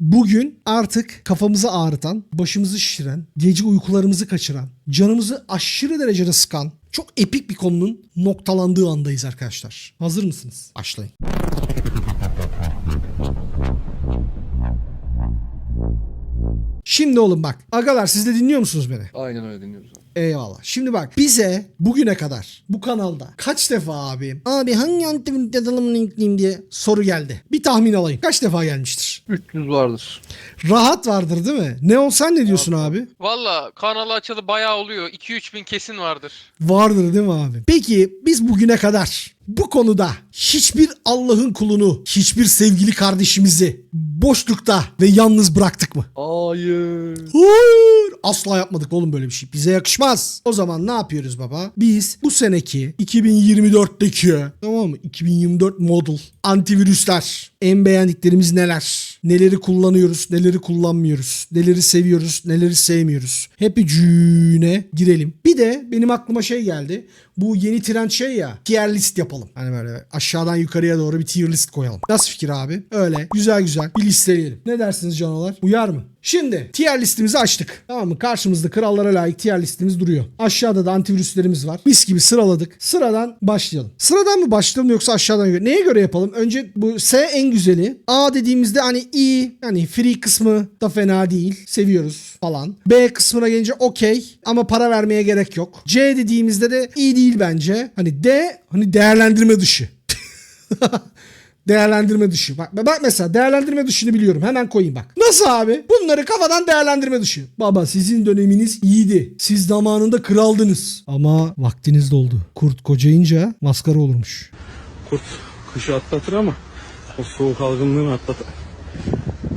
Bugün artık kafamızı ağrıtan, başımızı şişiren, gece uykularımızı kaçıran, canımızı aşırı derecede sıkan çok epik bir konunun noktalandığı andayız arkadaşlar. Hazır mısınız? Başlayın. Şimdi oğlum bak. Agalar siz de dinliyor musunuz beni? Aynen öyle dinliyoruz. Eyvallah. Şimdi bak bize bugüne kadar bu kanalda kaç defa abi abi hangi antivirüs yazılımını yükleyeyim diye soru geldi. Bir tahmin alayım. Kaç defa gelmiştir? 300 vardır. Rahat vardır değil mi? Ne olsan ne diyorsun abi? Valla kanalı açalı bayağı oluyor. 2-3 bin kesin vardır. Vardır değil mi abi? Peki biz bugüne kadar bu konuda hiçbir Allah'ın kulunu, hiçbir sevgili kardeşimizi boşlukta ve yalnız bıraktık mı? Hayır. Hayır. Asla yapmadık oğlum böyle bir şey. Bize yakışmaz. O zaman ne yapıyoruz baba? Biz bu seneki 2024'teki tamam mı? 2024 model antivirüsler. En beğendiklerimiz neler? Neleri kullanıyoruz, neleri kullanmıyoruz, neleri seviyoruz, neleri sevmiyoruz. Hepicüğüne girelim. Bir de benim aklıma şey geldi. Bu yeni trend şey ya tier list yapalım. Hani böyle aşağıdan yukarıya doğru bir tier list koyalım. Nasıl fikir abi? Öyle güzel güzel bir listeleyelim. Ne dersiniz canalar? Uyar mı? Şimdi tier listimizi açtık. Tamam mı? Karşımızda krallara layık tier listimiz duruyor. Aşağıda da antivirüslerimiz var. Mis gibi sıraladık. Sıradan başlayalım. Sıradan mı başlayalım yoksa aşağıdan göre? Neye göre yapalım? Önce bu S en güzeli. A dediğimizde hani iyi. Yani free kısmı da fena değil. Seviyoruz falan. B kısmına gelince okey ama para vermeye gerek yok. C dediğimizde de iyi değil bence. Hani D hani değerlendirme dışı. Değerlendirme dışı. Bak, bak mesela değerlendirme dışını biliyorum. Hemen koyayım bak. Nasıl abi? Bunları kafadan değerlendirme dışı. Baba sizin döneminiz iyiydi. Siz zamanında kraldınız. Ama vaktiniz doldu. Kurt kocayınca maskara olurmuş. Kurt kışı atlatır ama o soğuk algınlığını atlatır.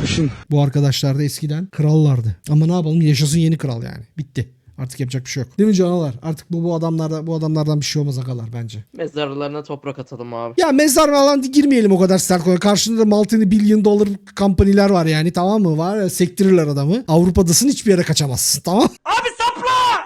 Kışın Bu arkadaşlar da eskiden krallardı. Ama ne yapalım yaşasın yeni kral yani. Bitti. Artık yapacak bir şey yok. Değil mi canalar? Artık bu bu adamlarda bu adamlardan bir şey olmaz agalar bence. Mezarlarına toprak atalım abi. Ya mezar falan girmeyelim o kadar sert konuya. Karşında da multi billion dollar company'ler var yani tamam mı? Var ya, sektirirler adamı. Avrupa'dasın hiçbir yere kaçamazsın tamam Abi sapla!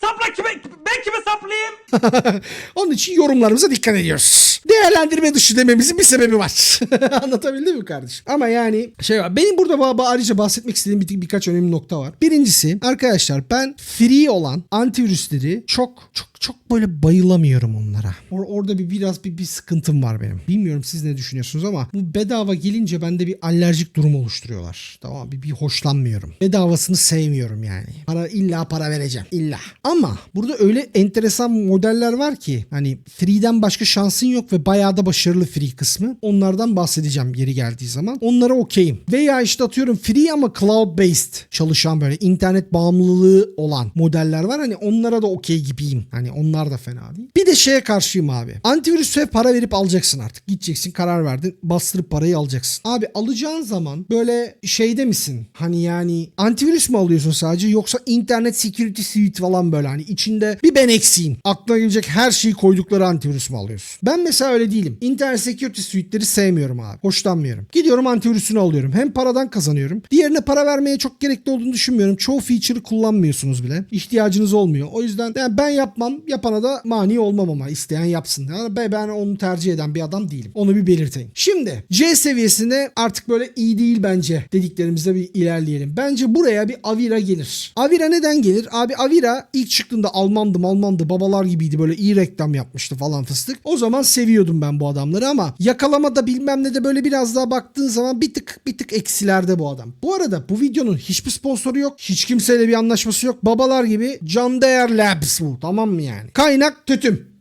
Sapla kime, ben kime saplayayım? Onun için yorumlarımıza dikkat ediyoruz. Değerlendirme dışı dememizin bir sebebi var. Anlatabildim mi kardeşim? Ama yani şey var. Benim burada ba- ayrıca bahsetmek istediğim bir, birkaç önemli nokta var. Birincisi arkadaşlar ben free olan antivirüsleri çok çok çok böyle bayılamıyorum onlara. Or- orada bir biraz bir, bir sıkıntım var benim. Bilmiyorum siz ne düşünüyorsunuz ama bu bedava gelince bende bir alerjik durum oluşturuyorlar. Tamam bir, bir hoşlanmıyorum. Bedavasını sevmiyorum yani. Para illa para vereceğim. İlla. Ama burada öyle enteresan modeller var ki hani free'den başka şansın yok ve bayağı da başarılı free kısmı. Onlardan bahsedeceğim yeri geldiği zaman. Onlara okeyim. Veya işte atıyorum free ama cloud based çalışan böyle internet bağımlılığı olan modeller var. Hani onlara da okey gibiyim. Hani onlar da fena değil. Bir de şeye karşıyım abi. Antivirüse para verip alacaksın artık. Gideceksin karar verdin. Bastırıp parayı alacaksın. Abi alacağın zaman böyle şeyde misin? Hani yani antivirüs mü alıyorsun sadece yoksa internet security suite falan böyle hani içinde bir ben eksiğim. Aklına gelecek her şeyi koydukları antivirüs mü alıyorsun? Ben mesela öyle değilim. İnternet security suite'leri sevmiyorum abi. Hoşlanmıyorum. Gidiyorum antivirüsünü alıyorum. Hem paradan kazanıyorum. Diğerine para vermeye çok gerekli olduğunu düşünmüyorum. Çoğu feature'ı kullanmıyorsunuz bile. İhtiyacınız olmuyor. O yüzden yani ben yapmam. Yapana da mani olmam ama isteyen yapsın. Yani ben, onu tercih eden bir adam değilim. Onu bir belirteyim. Şimdi C seviyesinde artık böyle iyi değil bence dediklerimizde bir ilerleyelim. Bence buraya bir Avira gelir. Avira neden gelir? Abi Avira ilk çıktığında Almandı Almandı babalar gibiydi böyle iyi reklam yapmıştı falan fıstık. O zaman seviyordum ben bu adamları ama yakalamada bilmem ne de böyle biraz daha baktığın zaman bir tık bir tık eksilerde bu adam. Bu arada bu videonun hiçbir sponsoru yok. Hiç kimseyle bir anlaşması yok. Babalar gibi Can Değer Labs bu tamam mı yani? Kaynak tütüm.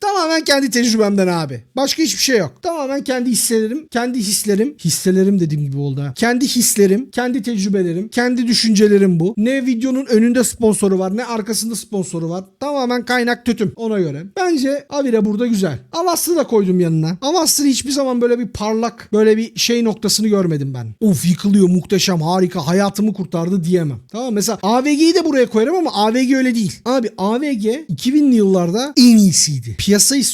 Tamamen kendi tecrübemden abi. Başka hiçbir şey yok. Tamamen kendi hisselerim, kendi hislerim, hisselerim dediğim gibi oldu ha. Kendi hislerim, kendi tecrübelerim, kendi düşüncelerim bu. Ne videonun önünde sponsoru var, ne arkasında sponsoru var. Tamamen kaynak tütüm ona göre. Bence Avira burada güzel. Avast'ı da koydum yanına. Avast'ın hiçbir zaman böyle bir parlak, böyle bir şey noktasını görmedim ben. Of yıkılıyor, muhteşem, harika, hayatımı kurtardı diyemem. Tamam mesela AVG'yi de buraya koyarım ama AVG öyle değil. Abi AVG 2000'li yıllarda en incide. Piyasayı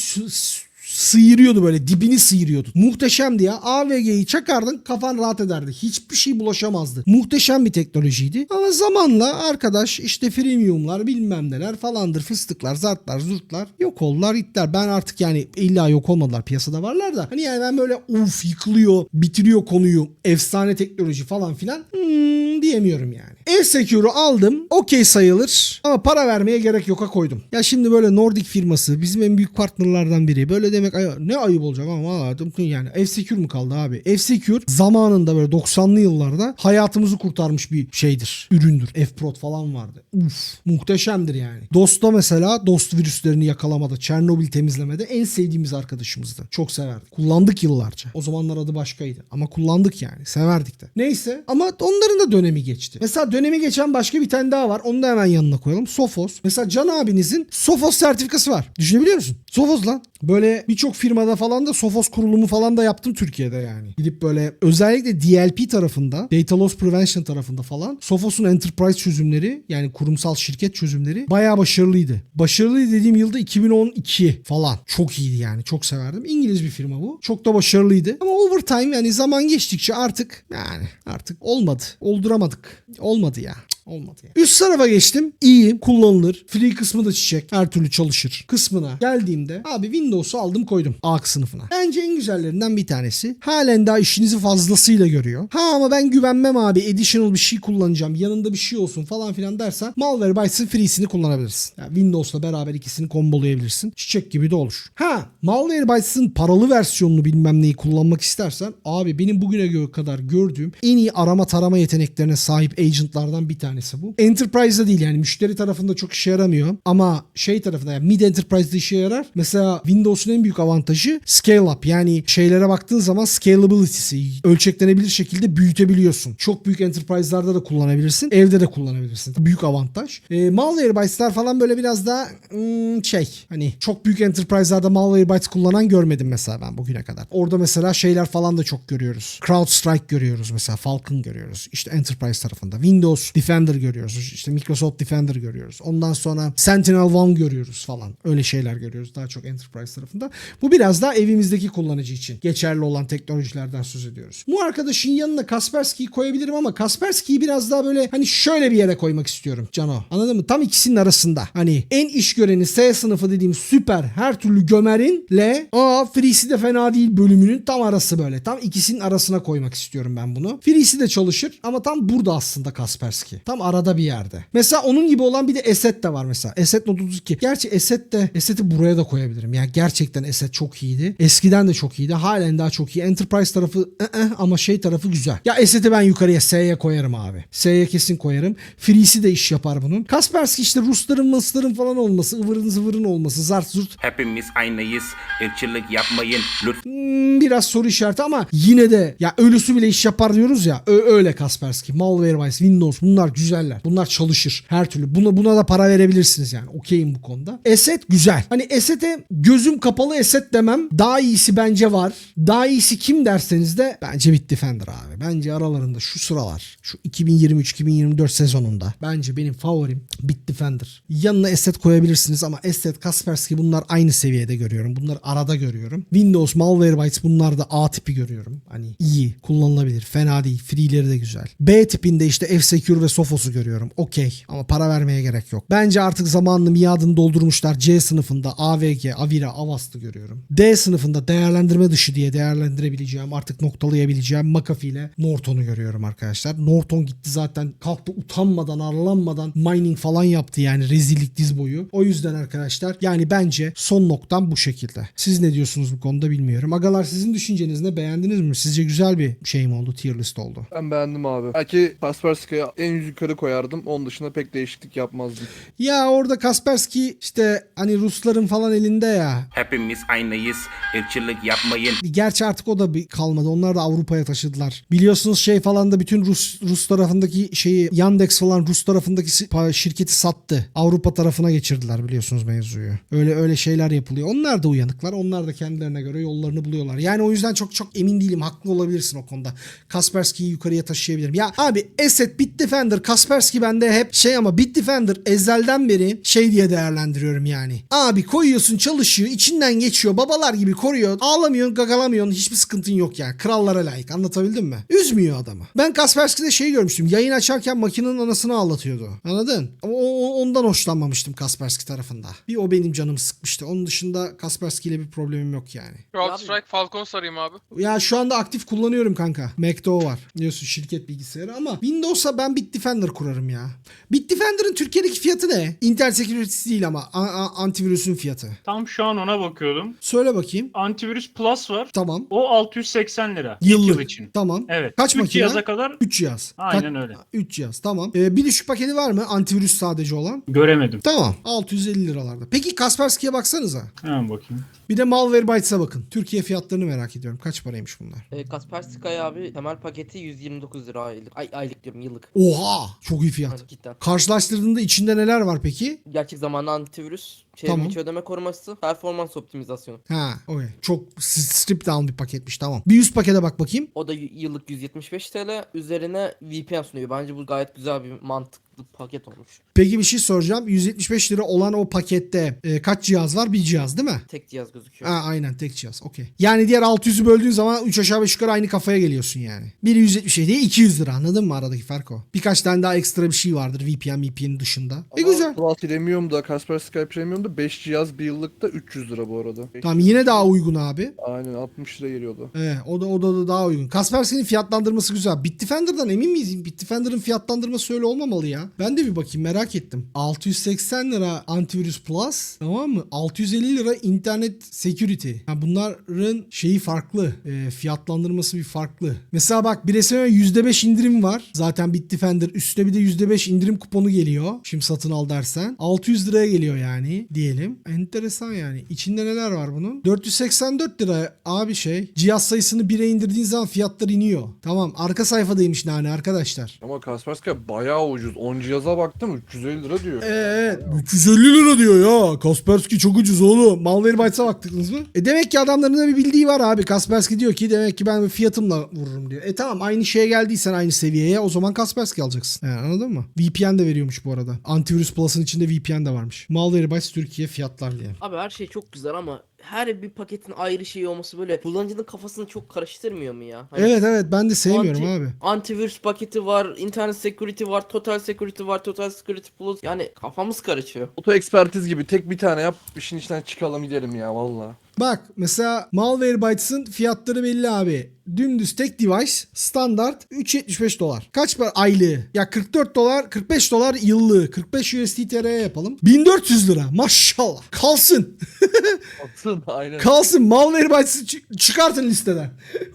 sıyırıyordu böyle dibini sıyırıyordu. Muhteşemdi ya. AVG'yi çakardın kafan rahat ederdi. Hiçbir şey bulaşamazdı. Muhteşem bir teknolojiydi. Ama zamanla arkadaş işte freemiumlar bilmem neler falandır fıstıklar zartlar zurtlar yok oldular gittiler. Ben artık yani illa yok olmadılar piyasada varlar da. Hani yani ben böyle uf yıkılıyor bitiriyor konuyu efsane teknoloji falan filan hmm, diyemiyorum yani. F-Secure'u aldım. Okey sayılır. Ama para vermeye gerek yoka koydum. Ya şimdi böyle Nordic firması bizim en büyük partnerlardan biri. Böyle demek ay- ne ayıp olacak ama hayatım yani F-Secure mu kaldı abi? F-Secure zamanında böyle 90'lı yıllarda hayatımızı kurtarmış bir şeydir. Üründür. F-Prot falan vardı. Uf muhteşemdir yani. DOS'ta mesela DOS virüslerini yakalamada, Çernobil temizlemede en sevdiğimiz arkadaşımızdı. Çok severdik. Kullandık yıllarca. O zamanlar adı başkaydı. Ama kullandık yani. Severdik de. Neyse ama onların da dönemi geçti. Mesela dönemi geçen başka bir tane daha var. Onu da hemen yanına koyalım. Sophos. Mesela Can abinizin Sophos sertifikası var. Düşünebiliyor musun? Sophos lan. Böyle birçok firmada falan da Sophos kurulumu falan da yaptım Türkiye'de yani. Gidip böyle özellikle DLP tarafında, Data Loss Prevention tarafında falan Sophos'un enterprise çözümleri yani kurumsal şirket çözümleri bayağı başarılıydı. Başarılıydı dediğim yılda 2012 falan. Çok iyiydi yani. Çok severdim. İngiliz bir firma bu. Çok da başarılıydı. Ama overtime yani zaman geçtikçe artık yani artık olmadı. Olduramadık. Olmadı ya. Olmadı ya. Üst tarafa geçtim. İyi, kullanılır. Free kısmı da çiçek. Her türlü çalışır. Kısmına geldiğimde abi Windows'u aldım koydum A sınıfına. Bence en güzellerinden bir tanesi. Halen daha işinizi fazlasıyla görüyor. Ha ama ben güvenmem abi. Additional bir şey kullanacağım. Yanında bir şey olsun falan filan dersen Malwarebytes'ın free'sini kullanabilirsin. Yani Windows'la beraber ikisini kombolayabilirsin. Çiçek gibi de olur. Ha Malwarebytes'ın paralı versiyonunu bilmem neyi kullanmak istersen abi benim bugüne kadar gördüğüm en iyi arama tarama yeteneklerine sahip agentlardan bir tanesi bu. Enterprise'da değil yani müşteri tarafında çok işe yaramıyor ama şey tarafında yani mid enterprise'da işe yarar. Mesela Windows'un en büyük avantajı scale up yani şeylere baktığın zaman scalability'si ölçeklenebilir şekilde büyütebiliyorsun. Çok büyük enterprise'larda da kullanabilirsin. Evde de kullanabilirsin. Büyük avantaj. E, Malwarebytes'lar falan böyle biraz daha hmm, şey hani çok büyük enterprise'larda Malwarebytes kullanan görmedim mesela ben bugüne kadar. Orada mesela şeyler falan da çok görüyoruz. CrowdStrike görüyoruz mesela. Falcon görüyoruz. İşte enterprise tarafında. Windows Defender görüyoruz. İşte Microsoft Defender görüyoruz. Ondan sonra Sentinel One görüyoruz falan. Öyle şeyler görüyoruz daha çok enterprise tarafında. Bu biraz daha evimizdeki kullanıcı için geçerli olan teknolojilerden söz ediyoruz. Bu arkadaşın yanına Kaspersky'yi koyabilirim ama Kaspersky'yi biraz daha böyle hani şöyle bir yere koymak istiyorum Cano. Anladın mı? Tam ikisinin arasında. Hani en iş göreni S sınıfı dediğim süper her türlü gömerinle aa Free'si de fena değil bölümünün tam arası böyle. Tam ikisinin arasına koymak istiyorum ben bunu. Free'si de çalışır ama tam burada aslında Kaspersky. Tam arada bir yerde. Mesela onun gibi olan bir de Eset de var mesela. Eset Note 32. Gerçi Eset de Eset'i buraya da koyabilirim. Yani gerçekten Eset çok iyiydi. Eskiden de çok iyiydi. Halen daha çok iyi. Enterprise tarafı ı-ı, ama şey tarafı güzel. Ya Eset'i ben yukarıya S'ye koyarım abi. S'ye kesin koyarım. Free'si de iş yapar bunun. Kaspersky işte Rusların Mısır'ın falan olması, ıvırın zıvırın olması, zart zurt Hepimiz aynıyız. Irkçılık yapmayın. Lütfen. Hmm, biraz soru işareti ama yine de ya ölüsü bile iş yapar diyoruz ya. Öyle Kaspersky, Malwarebytes, Windows bunlar güzeller. Bunlar çalışır her türlü. Buna buna da para verebilirsiniz yani. Okeyim bu konuda. Eset güzel. Hani Eset'e gözüm kapalı Eset demem. Daha iyisi bence var. Daha iyisi kim derseniz de bence Bitdefender abi. Bence aralarında şu sıralar şu 2023-2024 sezonunda bence benim favorim Bitdefender. Yanına Eset koyabilirsiniz ama Eset, Kaspersky bunlar aynı seviyede görüyorum. Bunları arada görüyorum. Windows, Malwarebytes bunlar da A tipi görüyorum. Hani iyi, kullanılabilir, fena değil. Free'leri de güzel. B tipinde işte F-Secure ve Sophos'u görüyorum. Okey ama para vermeye gerek yok. Bence artık zamanını miadını doldurmuşlar. C sınıfında AVG, Avira, Avast'ı görüyorum. D sınıfında değerlendirme dışı diye değerlendirebileceğim, artık noktalayabileceğim McAfee ile Norton'u görüyorum arkadaşlar. Norton gitti zaten kalktı utanmadan, arlanmadan mining falan yaptı yani rezillik diz boyu. O yüzden arkadaşlar yani bence son noktam bu şekilde. Siz ne diyorsunuz bu konuda bilmiyorum. Agalar sizin düşünceniz ne? Beğendiniz mi? Sizce güzel bir şey mi oldu? Tier list oldu. Ben beğendim abi. Belki Kaspersky'ye en yukarı koyardım. Onun dışında pek değişiklik yapmazdım. Ya orada Kaspersky işte hani Rusların falan elinde ya. Hepimiz aynıyız. Irkçılık yapmayın. Gerçi artık o da bir kalmadı. Onlar da Avrupa'ya taşıdılar. Biliyorsunuz şey falan da bütün Rus Rus tarafındaki şeyi Yandex falan Rus tarafındaki şirketi sattı. Avrupa tarafına geçirdiler biliyorsunuz mevzuyu. Öyle öyle şeyler yapılıyor. Onlar da uyanıklar. Onlar da kendilerine göre yollarını buluyorlar. Yani o yüzden çok çok emin değilim. Haklı olabilirsin o konuda. Kaspersky'yi yukarıya taşıyabilirim. Ya abi Asset, Bitdefender, Kaspersky bende hep şey ama Bitdefender ezelden beri şey diye değerlendiriyorum yani. Abi koyuyorsun çalışıyor içinden geçiyor babalar gibi koruyor ağlamıyorsun gagalamıyorsun hiçbir sıkıntın yok yani. Krallara layık anlatabildim mi? Üzmüyor adamı. Ben Kaspersky'de şey görmüştüm yayın açarken makinenin anasını ağlatıyordu. Anladın? Ama o- ondan hoşlanmamıştım Kaspersky tarafında. Bir o benim canımı sıkmıştı. Onun dışında Kaspersky ile bir problemim yok yani. CrowdStrike Falcon sarayım abi. Ya şu anda aktif kullanıyorum kanka. Mac'te o var. Biliyorsun şirket bilgisayarı ama Windows'a ben Bitdefender kurarım ya. Bitdefender'ın Türkiye'deki fiyatı ne? Intel Security değil ama a- a- antivirüsün fiyatı. Tam şu an ona bakıyordum. Söyle bakayım. Antivirüs Plus var. Tamam. O 680 lira. İlk Yıllık. yıl için. Tamam. Evet. Kaç 3 makine? cihaza kadar 3 cihaz. Aynen öyle. 3 cihaz tamam. Ee, bir düşük paketi var mı? Antivirüs sadece olan. göremedim. Tamam. 650 liralarda. Peki Kaspersky'ye baksanıza. Hemen bakayım. Bir de Malwarebytes'a bakın. Türkiye fiyatlarını merak ediyorum. Kaç paraymış bunlar? E, Kaspersky abi temel paketi 129 lira aylık. Ay, aylık diyorum yıllık. Oha! Çok iyi fiyat. Cidden. Karşılaştırdığında içinde neler var peki? Gerçek zamanlı antivirüs, çevrim Tamam. içi ödeme koruması, performans optimizasyonu. Ha, okey. Çok strip down bir paketmiş tamam. Bir üst pakete bak bakayım. O da yıllık 175 TL. Üzerine VPN sunuyor. Bence bu gayet güzel bir mantıklı paket olmuş. Peki bir şey soracağım. 175 lira olan o pakette e, kaç cihaz var? Bir cihaz değil mi? Tek cihaz gözüküyor. Ha, aynen tek cihaz. Okey. Yani diğer 600'ü böldüğün zaman 3 aşağı 5 yukarı aynı kafaya geliyorsun yani. Biri 177 değil 200 lira anladın mı aradaki fark o. Birkaç tane daha ekstra bir şey vardır VPN VPN dışında. E Ama güzel. Plus Premium'da Kaspersky Premium'da 5 cihaz bir yıllıkta 300 lira bu arada. Tamam yine daha uygun abi. Aynen 60 lira geliyordu. Evet, o da o da, da daha uygun. Kaspersky'nin fiyatlandırması güzel. Bitdefender'dan emin miyiz? Bitdefender'ın fiyatlandırması öyle olmamalı ya. Ben de bir bakayım merak ettim. 680 lira antivirüs plus tamam mı? 650 lira internet security. Yani bunların şeyi farklı. E, fiyatlandırması bir farklı. Mesela bak bir resmen %5 indirim var. Zaten Bitdefender üstüne bir de %5 indirim kuponu geliyor. Şimdi satın al dersen. 600 liraya geliyor yani diyelim. Enteresan yani. İçinde neler var bunun? 484 lira abi şey. Cihaz sayısını 1'e indirdiğin zaman fiyatlar iniyor. Tamam arka sayfadaymış nane arkadaşlar. Ama Kaspersky bayağı ucuz. 10 cihaza baktım 350 lira diyor. Evet. 350 lira diyor ya. Kaspersky çok ucuz oğlum. Malwarebytes'a baktınız mı? E demek ki adamların da bir bildiği var abi. Kaspersky diyor ki demek ki ben fiyatımla vururum diyor. E tamam aynı şeye geldiysen aynı seviyeye o zaman Kaspersky alacaksın. Yani anladın mı? VPN de veriyormuş bu arada. Antivirüs Plus'ın içinde VPN de varmış. Malwarebytes Türkiye fiyatlar diye. Abi her şey çok güzel ama her bir paketin ayrı şeyi olması böyle kullanıcının kafasını çok karıştırmıyor mu ya? Hani Evet evet ben de sevmiyorum anti- abi. Antivirüs paketi var, internet security var, total security var, total security plus. Yani kafamız karışıyor. Oto ekspertiz gibi tek bir tane yap işin içinden çıkalım gidelim ya valla. Bak mesela Malwarebytes'ın fiyatları belli abi. Dümdüz tek device standart 3.75 dolar. Kaç para aylığı? Ya 44 dolar 45 dolar yıllığı. 45 USD TL'ye yapalım. 1400 lira maşallah. Kalsın. Atsın aynen. Kalsın Malwarebytes'ı çı- çıkartın listeden.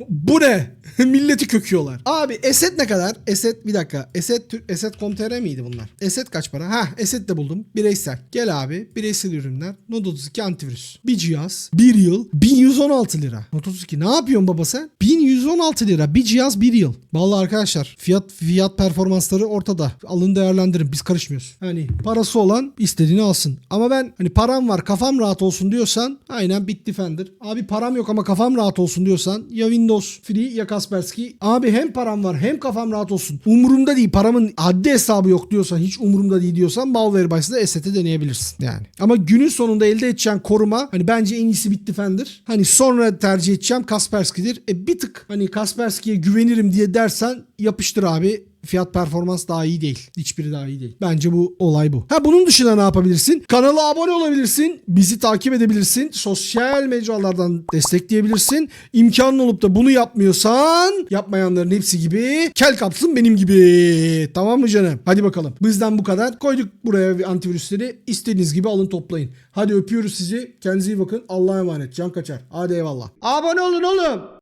Bu ne? Milleti köküyorlar. Abi Eset ne kadar? Eset bir dakika. Eset Eset.com.tr miydi bunlar? Eset kaç para? Ha Eset de buldum. Bireysel. Gel abi. Bireysel ürünler. Node 32 antivirüs. Bir cihaz. Bir yıl. 1116 lira. Node 32 ne yapıyorsun baba sen? 1116 lira. Bir cihaz bir yıl. Vallahi arkadaşlar fiyat fiyat performansları ortada. Alın değerlendirin. Biz karışmıyoruz. Hani parası olan istediğini alsın. Ama ben hani param var kafam rahat olsun diyorsan aynen Bitdefender. Abi param yok ama kafam rahat olsun diyorsan ya Windows Free ya Kaspersky. Abi hem param var hem kafam rahat olsun. Umurumda değil paramın haddi hesabı yok diyorsan hiç umurumda değil diyorsan Malwarebytes'da Eset'i deneyebilirsin yani. Ama günün sonunda elde edeceğin koruma hani bence en iyisi Bitdefender. Hani sonra tercih edeceğim Kaspersky'dir. E bir tık hani Kaspersky'ye güvenirim diye dersen yapıştır abi fiyat performans daha iyi değil. Hiçbiri daha iyi değil. Bence bu olay bu. Ha bunun dışında ne yapabilirsin? Kanala abone olabilirsin. Bizi takip edebilirsin. Sosyal mecralardan destekleyebilirsin. İmkanın olup da bunu yapmıyorsan yapmayanların hepsi gibi kel kapsın benim gibi. Tamam mı canım? Hadi bakalım. Bizden bu kadar. Koyduk buraya antivirüsleri. İstediğiniz gibi alın toplayın. Hadi öpüyoruz sizi. Kendinize iyi bakın. Allah'a emanet. Can kaçar. Hadi eyvallah. Abone olun oğlum.